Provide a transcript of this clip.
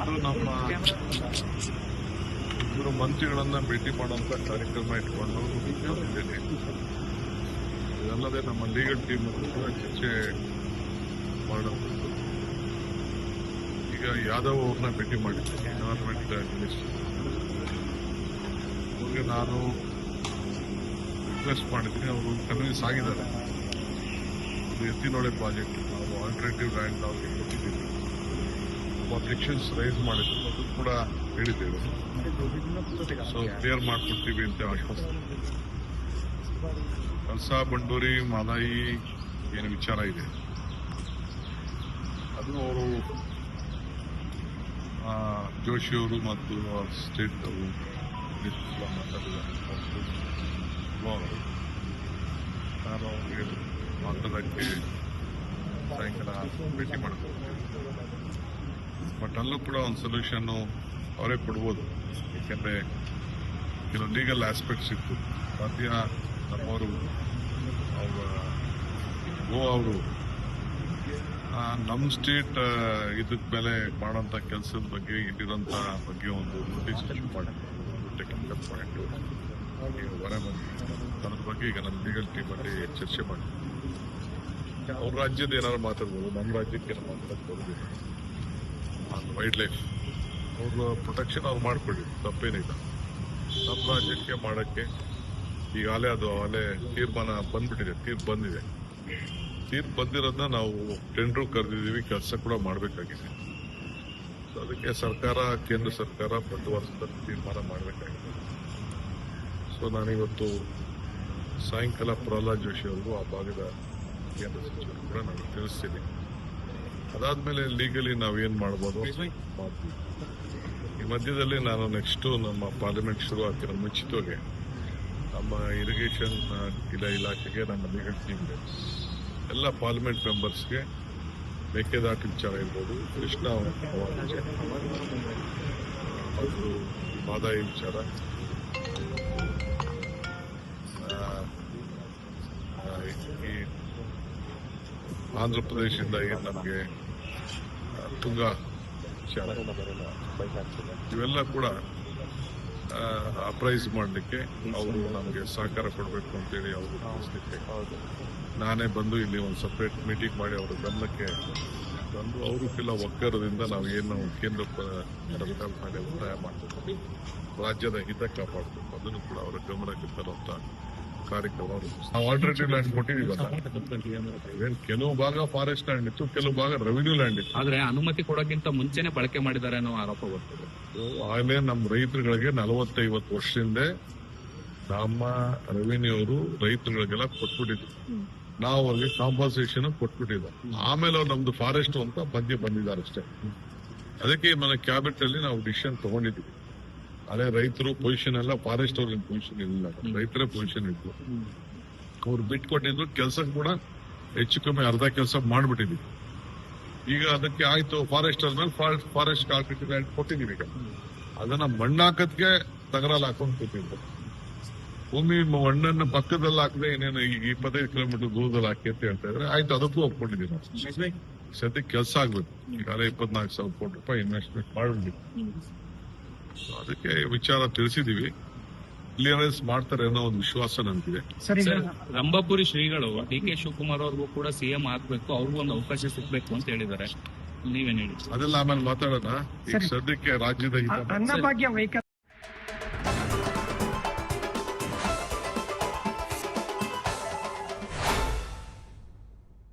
ಇದು ನಮ್ಮ ಇಬ್ಬರು ಮಂತ್ರಿಗಳನ್ನ ಭೇಟಿ ಮಾಡುವಂತ ಕಾರ್ಯಕ್ರಮ ಇಟ್ಕೊಂಡು ಇದಲ್ಲದೆ ನಮ್ಮ ಲೀಗಲ್ ಟೀಮ್ ಕೂಡ ಚರ್ಚೆ ಮಾಡುವಂಥದ್ದು. ಈಗ ಯಾದವ್ ಅವ್ರನ್ನ ಭೇಟಿ ಮಾಡಿದ್ದೀನಿ ಎನ್ವೈರ್ಮೆಂಟ್ ಮಿನಿಸ್ಟರ್ ಅವ್ರಿಗೆ ನಾನು ರಿಕ್ವೆಸ್ಟ್ ಮಾಡಿದ್ದೀನಿ. ಅವರು ಕನ್ವಿನ್ಸ್ ಆಗಿದ್ದಾರೆ. ಎತ್ತಿನೊಳೆ ಪ್ರಾಜೆಕ್ಟ್ ನಾವು ಆಲ್ಟರ್ನೇಟಿವ್ ಲ್ಯಾಂಡ್ ಅವ್ರಿಗೆ ಕೊಟ್ಟಿದ್ದೀವಿ. ಅಬ್ಜೆಕ್ಷನ್ಸ್ ರೈಸ್ ಮಾಡಿದ್ರು. ಅದು ಕೂಡ ಹೇಳಿದ್ದೇವೆ. ಸೊ ಕ್ಲಿಯರ್ ಮಾಡ್ಕೊಡ್ತೀವಿ ಅಂತ ಆಶ್ವಾಸನೆ. ಕಲ್ಸಾ ಬಂಡೂರಿ, ಮಾದಾಯಿ, ಏನು ವಿಚಾರ ಇದೆ? ಅದು ಅವರು ಜೋಶಿಯವರು ಮತ್ತು ಸ್ಟೇಟ್ ಅವರು ಮಾತಾಡಿದ್ದಾರೆ. ನಾನು ಅವ್ರಿಗೆ ಮಾತಾಡೋಕ್ಕೆ ಸಾಯಂಕಾಲ ಭೇಟಿ ಮಾಡ್ತೀನಿ ಬಟ್ ಅಲ್ಲೂ ಕೂಡ ಒಂದು ಸೊಲ್ಯೂಷನ್ನು ಅವರೇ ಕೊಡ್ಬೋದು. ಏಕೆಂದರೆ ಕೆಲವು ಲೀಗಲ್ ಆಸ್ಪೆಕ್ಟ್ಸ್ ಇತ್ತು. ಸದ್ಯ ನಮ್ಮವರು, ಅವರ ಗೋ ಅವರು ನಮ್ಮ ಸ್ಟೇಟ್ ಇದಕ್ಕೆ ಮೇಲೆ ಮಾಡೋಂಥ ಕೆಲಸದ ಬಗ್ಗೆ ಇಲ್ಲಿರೋಂಥ ಬಗ್ಗೆ ಒಂದು ನೋಟಿಸ್ ಇಶ್ಯೂ ಮಾಡಬೇಕು ಟೆಕ್ನಿಕಲ್ ಪಾಯಿಂಟ್ ಹೊರ ಅದ್ರ ಬಗ್ಗೆ ಈಗ ನಮ್ಮ ಲೀಗಲ್ ಟೀಮಲ್ಲಿ ಚರ್ಚೆ ಮಾಡಿ ಅವ್ರ ರಾಜ್ಯದ ಏನಾದ್ರು ಮಾತಾಡ್ಬೋದು ನಮ್ಮ ರಾಜ್ಯಕ್ಕೆ ಏನೋ ಮಾತಾಡಕ್ಕೆ ಬರೋದಿಲ್ಲ ವೈಲ್ಡ್ ಲೈಫ್ ಅವ್ರ ಪ್ರೊಟೆಕ್ಷನ್ ಅವ್ರು ಮಾಡಿಕೊಳ್ಳಿ, ತಪ್ಪೇನಿಲ್ಲ. ನಮ್ಮ ರಾಜ್ಯಕ್ಕೆ ಮಾಡೋಕ್ಕೆ ಈಗಾಗಲೇ ಅದು ಅಲ್ಲೇ ತೀರ್ಮಾನ ಬಂದ್ಬಿಟ್ಟಿದೆ, ತೀರ್ಪು ಬಂದಿದೆ. ತೀರ್ಪು ಬಂದಿರೋದನ್ನ ನಾವು ಟೆಂಡ್ರು ಕರೆದಿದ್ದೀವಿ, ಕೆಲಸ ಕೂಡ ಮಾಡಬೇಕಾಗಿದೆ. ಸೊ ಅದಕ್ಕೆ ಸರ್ಕಾರ, ಕೇಂದ್ರ ಸರ್ಕಾರ ಬದ್ಧವಾದ ತೀರ್ಮಾನ ಮಾಡಬೇಕಾಗಿದೆ. ಸೊ ನಾನಿವತ್ತು ಸಾಯಂಕಾಲ ಪ್ರಹ್ಲಾದ್ ಜೋಶಿ ಅವರು ಆ ಭಾಗದ ಕೇಂದ್ರ ಸಚಿವರು ಕೂಡ ನಾನು ತಿಳಿಸ್ತೀನಿ. ಅದಾದ್ಮೇಲೆ ಲೀಗಲಿ ನಾವೇನ್ ಮಾಡ್ಬೋದು? ಈ ಮಧ್ಯದಲ್ಲಿ ನಾನು ನೆಕ್ಸ್ಟ್ ನಮ್ಮ ಪಾರ್ಲಿಮೆಂಟ್ ಶುರು ಆಗ್ತಿರೋ ಮುಂಚಿತವಾಗಿ ನಮ್ಮ ಇರಿಗೇಷನ್ ಇಲ್ಲ ಇಲಾಖೆಗೆ ನಮ್ಮ ಲೀಗಲ್ ಟೀಮ್ಗೆ ಎಲ್ಲ ಪಾರ್ಲಿಮೆಂಟ್ ಮೆಂಬರ್ಸ್ಗೆ ಮೇಕೆದಾಟು ವಿಚಾರ ಇರ್ಬೋದು. ಕೃಷ್ಣ ಅವರ ವಿಚಾರ. ಈ ಆಂಧ್ರ ಪ್ರದೇಶದಿಂದ ಏನು ನಮಗೆ ತುಂಗ. ಇವೆಲ್ಲ ಕೂಡ ಅಪ್ರೈಸ್ ಮಾಡಲಿಕ್ಕೆ ಅವರು ನಮಗೆ ಸಹಕಾರ ಕೊಡಬೇಕು ಅಂತೇಳಿ ಅವರು ತಿಳಿಸ್ಲಿಕ್ಕೆ. ನಾನೇ ಬಂದು ಇಲ್ಲಿ ಒಂದು ಸಪ್ರೇಟ್ ಮೀಟಿಂಗ್ ಮಾಡಿ ಅವರ ಗಮನಕ್ಕೆ ಬಂದು ಅವರು ಕೆಲ ಒಕ್ಕರದಿಂದ ನಾವು ಏನು ಕೇಂದ್ರ ಒತ್ತಾಯ ಮಾಡಬೇಕು. ರಾಜ್ಯದ ಹಿತ ಕಾಪಾಡಬೇಕು. ಅದನ್ನು ಕೂಡ ಅವರ ಗಮನಕ್ಕೆ ತರುವಂತ ಕಾರ್ಯಕ್ರಮ. ನಾವು ಆಲ್ಟರ್ನೇಟಿವ್ ಲ್ಯಾಂಡ್ ಕೊಟ್ಟಿದೀವಿ ಏನ್ ಕೆಲವು ಭಾಗ ಫಾರೆಸ್ಟ್ ಲ್ಯಾಂಡ್ ಇತ್ತು ಕೆಲವು ಭಾಗ ರೆವಿನ್ಯೂ ಲ್ಯಾಂಡ್ ಇತ್ತು. ಆದ್ರೆ ಅನುಮತಿ ಕೊಡೋಕ್ಕಿಂತ ಮುಂಚೆನೆ ಬಳಕೆ ಮಾಡಿದ್ದಾರೆ ಅನ್ನೋ ಆರೋಪ ಬರ್ತದೆ. ಆಮೇಲೆ ನಮ್ಮ ರೈತರುಗಳಿಗೆ ನಲವತ್ತೈವತ್ತು ವರ್ಷದಿಂದ ನಮ್ಮ ರೆವಿನ್ಯೂ ಅವರು ರೈತರುಗಳಿಗೆಲ್ಲ ಕೊಟ್ಬಿಟ್ಟಿದ್ರು ನಾವು ಅವ್ರಿಗೆ ಕಾಂಪನ್ಸೇಷನ್ ಕೊಟ್ಬಿಟ್ಟಿದ್ದ. ಆಮೇಲೆ ಅವ್ರು ನಮ್ದು ಫಾರೆಸ್ಟ್ ಅಂತ ಮಧ್ಯೆ ಬಂದಿದ್ದಾರೆ ಅಷ್ಟೇ. ಅದಕ್ಕೆ ಮನೆ ಕ್ಯಾಬಿನೆಟ್ ಅಲ್ಲಿ ನಾವು ಡಿಸಿಷನ್ ತಗೊಂಡಿದ್ವಿ ಅದೇ ರೈತರು ಪೊಸಿಷನ್ ಎಲ್ಲ ಫಾರೆಸ್ಟ್ ಅವ್ರಿಗೆ ಪೊಸಿಷನ್ ಇಲ್ಲ. ರೈತರ ಪೊಸಿಷನ್ ಇತ್ತು ಅವ್ರು ಬಿಟ್ಕೊಟ್ಟಿದ್ರು ಕೆಲಸ ಕೂಡ ಹೆಚ್ಚು ಕಮ್ಮಿ ಅರ್ಧ ಕೆಲಸ ಮಾಡ್ಬಿಟ್ಟಿದ್ವಿ. ಈಗ ಅದಕ್ಕೆ ಆಯ್ತು ಫಾರೆಸ್ಟ್ ಮೇಲೆ ಫಾರೆಸ್ಟ್ ಕಾರ್ಪೊರೇಟ್ ಲ್ಯಾಂಡ್ ಕೊಟ್ಟಿದೀವಿ ಈಗ. ಅದನ್ನ ಮಣ್ಣಾಕದ್ಗೆ ತಗರಲ್ಲಿ ಹಾಕೊಂಡು ಕೊಟ್ಟಿದ್ರು ಭೂಮಿ ಮಣ್ಣನ್ನು ಪಕ್ಕದಲ್ಲಿ ಹಾಕದೆ ಏನೇನು ಈಗ ಇಪ್ಪತ್ತೈದು ಕಿಲೋಮೀಟರ್ ದೂರದಲ್ಲಿ ಹಾಕಿ ಅಂತ ಹೇಳ್ತಾ ಇದ್ರೆ ಆಯ್ತು ಅದಕ್ಕೂ ಒಪ್ಕೊಂಡಿದ್ದೀವಿ ನಾವು. ಸದ್ಯಕ್ಕೆ ಕೆಲಸ ಆಗ್ಬೇಕು. ಈಗಾಗಲೇ ಇಪ್ಪತ್ನಾಲ್ಕು ಸಾವಿರ ಕೋಟಿ ರೂಪಾಯಿ ಇನ್ವೆಸ್ಟ್ಮೆಂಟ್ ಮಾಡಿದ್ವಿ ಅದಕ್ಕೆ ವಿಚಾರ ತಿಳಿಸಿದೀವಿ. ಕ್ಲಿಯರೆನ್ಸ್ ಮಾಡ್ತಾರೆ ಅನ್ನೋ ಒಂದು ವಿಶ್ವಾಸ ನನಗಿದೆ ಸರ್ ರಂಭಾಪುರಿ ಶ್ರೀಗಳು ಡಿ ಕೆ ಶಿವಕುಮಾರ್ ಅವ್ರಿಗೂ ಕೂಡ ಸಿಎಂ ಆಗ್ಬೇಕು ಅವ್ರಿಗೂ ಒಂದು ಅವಕಾಶ ಸಿಗ್ಬೇಕು ಅಂತ ಹೇಳಿದ್ದಾರೆ. ನೀವೇನ್ ಹೇಳಿ? ಅದೆಲ್ಲ ಆಮೇಲೆ ಮಾತಾಡೋಣ. ಈಗ. ಸದ್ಯಕ್ಕೆ ರಾಜ್ಯದ ಹಿತ